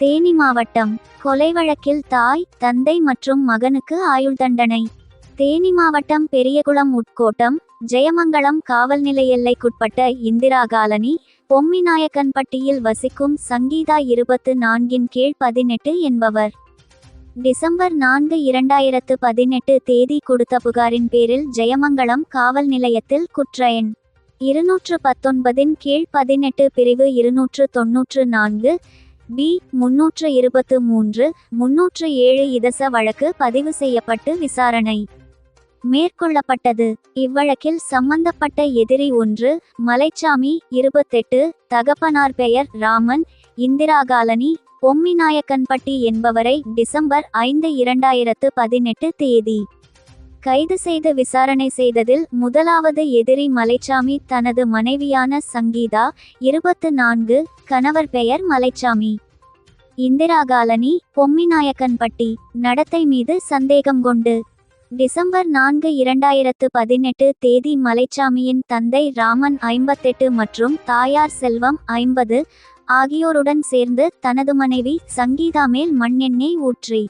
தேனி மாவட்டம் கொலை வழக்கில் தாய் தந்தை மற்றும் மகனுக்கு ஆயுள் தண்டனை. தேனி மாவட்டம் பெரியகுளம் உட்கோட்டம் ஜெயமங்கலம் காவல் நிலைய எல்லைக்குட்பட்ட இந்திரா காலனி பொம்மிநாயக்கன்பட்டியில் வசிக்கும் சங்கீதா இருபத்து நான்கின் கீழ் பதினெட்டு என்பவர். டிசம்பர் நான்கு இரண்டாயிரத்து பதினெட்டு தேதி கொடுத்த புகாரின் பேரில் ஜெயமங்கலம் காவல் நிலையத்தில் குற்ற எண் இருநூற்று பத்தொன்பதின் கீழ் பதினெட்டு பிரிவு இருநூற்று தொன்னூற்று நான்கு பி முன்னூற்று இருபத்து மூன்று முன்னூற்று ஏழு இதச வழக்கு பதிவு செய்யப்பட்டு விசாரணை. மேற்கொள்ளப்பட்டது. இவ்வழக்கில் சம்பந்தப்பட்ட எதிரி ஒன்று மலைச்சாமி இருபத்தெட்டு தகப்பனார் பெயர் ராமன் இந்திரா காலனி பொம்மிநாயக்கன்பட்டி என்பவரை டிசம்பர் ஐந்து இரண்டாயிரத்து பதினெட்டு தேதி. கைது செய்து விசாரணை செய்ததில் முதலாவது எதிரி மலைச்சாமி தனது மனைவியான சங்கீதா இருபத்து நான்கு கணவர் பெயர் மலைச்சாமி. இந்திரா காலனி பொம்மிநாயக்கன்பட்டி நடத்தை மீது சந்தேகம் கொண்டு. டிசம்பர் நான்கு இரண்டாயிரத்து பதினெட்டு தேதி மலைச்சாமியின் தந்தை ராமன் ஐம்பத்தெட்டு மற்றும் தாயார் செல்வம் ஐம்பது ஆகியோருடன் சேர்ந்து தனது மனைவி சங்கீதா மேல் மண்ணெண்ணெய் ஊற்றி.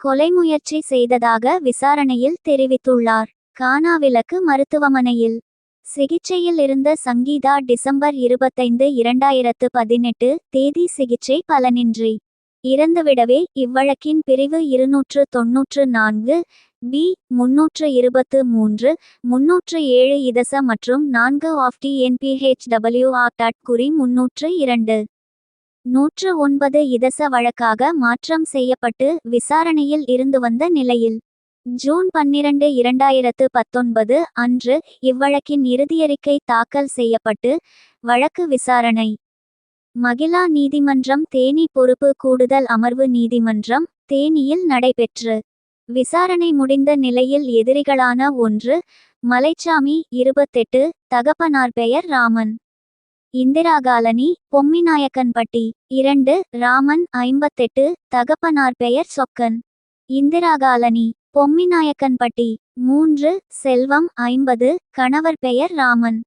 கொலை முயற்சி செய்ததாக விசாரணையில் தெரிவித்துள்ளார். கானாவிலக்கு மருத்துவமனையில் சிகிச்சையில் இருந்த சங்கீதா டிசம்பர் இருபத்தைந்து இரண்டாயிரத்து பதினெட்டு தேதி சிகிச்சை பலனின்றி. இறந்துவிடவே இவ்வழக்கின் பிரிவு இருநூற்று தொன்னூற்று நான்கு பி முன்னூற்று இருபத்து மூன்று முன்னூற்று ஏழு இதச மற்றும் நான்கு ஆஃப் டி என்பிஹெச் ஆக்ட் குறி முன்னூற்று இரண்டு. நூற்று ஒன்பது இதச வழக்காக மாற்றம் செய்யப்பட்டு விசாரணையில் இருந்து வந்த நிலையில் ஜூன் பன்னிரண்டு இரண்டாயிரத்து பத்தொன்பது அன்று இவ்வழக்கின் இறுதியறிக்கை தாக்கல் செய்யப்பட்டு வழக்கு விசாரணை. மகிழா நீதிமன்றம் தேனி பொறுப்பு கூடுதல் அமர்வு நீதிமன்றம் தேனியில் நடைபெற்று விசாரணை முடிந்த நிலையில் எதிரிகளான ஒன்று மலைச்சாமி இருபத்தெட்டு தகப்பனார் பெயர் ராமன். இந்திராகாலனி பொம்மிநாயக்கன்பட்டி இரண்டு ராமன் ஐம்பத்தெட்டு தகப்பனார் பெயர் சொக்கன். இந்திராகாலனி பொம்மிநாயக்கன்பட்டி மூன்று செல்வம் ஐம்பது கணவர் பெயர் ராமன்.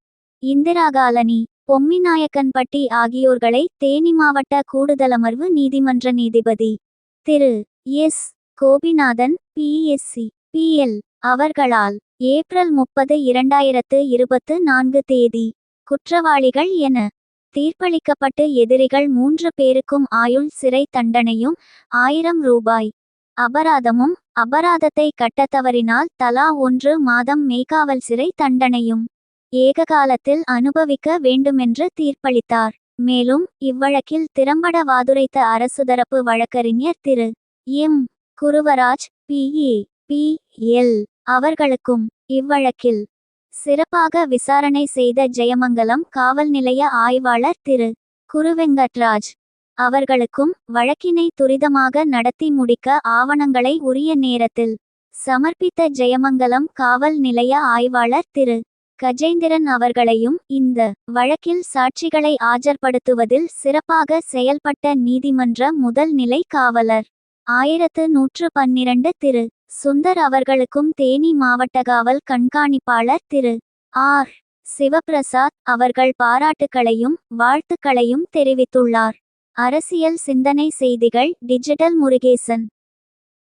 இந்திராகாலனி பொம்மிநாயக்கன்பட்டி ஆகியோர்களை தேனி மாவட்ட கூடுதலமர்வு நீதிமன்ற நீதிபதி. Thiru. S. Gopinathan BSc BL அவர்களால் ஏப்ரல் முப்பது இரண்டாயிரத்து இருபத்து நான்கு தேதி குற்றவாளிகள் என. தீர்ப்பளிக்கப்பட்டு எதிரிகள் மூன்று பேருக்கும் ஆயுள் சிறை தண்டனையும் ஆயிரம் ரூபாய். அபராதமும் அபராதத்தை கட்டத்தவறினால் தலா ஒன்று மாதம் மேய்காவல் சிறை தண்டனையும். ஏககாலத்தில் அனுபவிக்க வேண்டுமென்று தீர்ப்பளித்தார். மேலும் இவ்வழக்கில் திறம்பட வாதுரைத்த அரசு தரப்பு வழக்கறிஞர் Thiru. M. Guruvaraj B. E B. L. அவர்களுக்கும் இவ்வழக்கில் சிறப்பாக விசாரணை செய்த ஜெயமங்கலம் காவல் நிலைய ஆய்வாளர் திரு. குருவெங்கட்ராஜ். அவர்களுக்கும் வழக்கினை துரிதமாக நடத்தி முடிக்க ஆவணங்களை உரிய நேரத்தில் சமர்ப்பித்த ஜெயமங்கலம் காவல் நிலைய ஆய்வாளர் திரு. கஜேந்திரன் அவர்களையும் இந்த வழக்கில் சாட்சிகளை ஆஜர்படுத்துவதில் சிறப்பாக செயல்பட்ட நீதிமன்ற முதல் நிலை காவலர். ஆயிரத்து நூற்று பன்னிரண்டு திரு. சுந்தர் அவர்களுக்கும் தேனி மாவட்ட காவல் கண்காணிப்பாளர் திரு. ஆர். சிவபிரசாத் அவர்கள் பாராட்டுக்களையும் வாழ்த்துக்களையும் தெரிவித்துள்ளார். அரசியல் சிந்தனை செய்திகள் டிஜிட்டல் முருகேசன்.